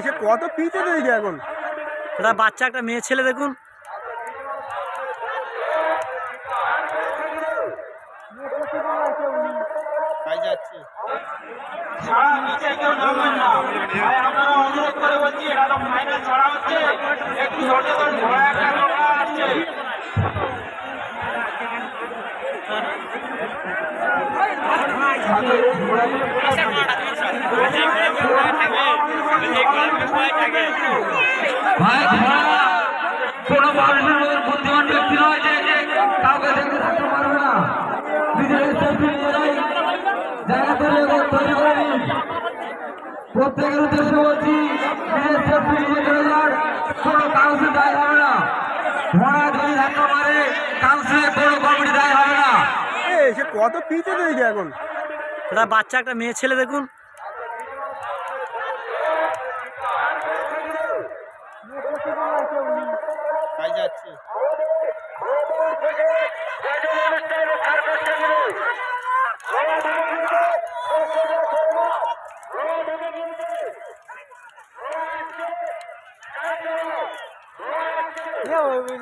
সে কত পিছে দিয়েছে এখন? এটা বাচ্চা একটা মেয়ে ছেলে দেখুন। তাই যাচ্ছে ছাড়া নিচে কেউ নামবেন না ভাই আপনারা অনুরোধ করে বলছি এটা তো ফাইনাল ছাড়া হচ্ছে একটু সচেতন ঘোড়া একটা ঘোড়া আসছে ভাই ঘোড়া কোনো মানুষের মতো বুদ্ধিমান ব্যক্তি নয় যে যে কাউকে দেখে থাকতে পারবে না। নিজের সেলফি নিজেরাই জায়গা তৈরি তৈরি করে নিন। প্রত্যেকের উদ্দেশ্যে বলছি নিজের সেলফি নিজে চলে যান। কোনো কাউন্সিল দায় হবে না। ঘোড়া যদি ধাক্কা মারে কাউন্সিলে কোনো কমিটি দায় হবে না। এ সে কত পিছে দিয়েছে এখন? এটা বাচ্চা একটা মেয়ে ছেলে দেখুন। যাচ্ছে।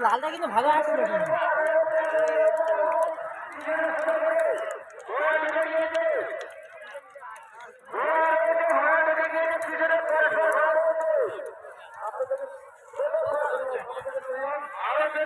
লালটা কিন্তু ভালো আসছে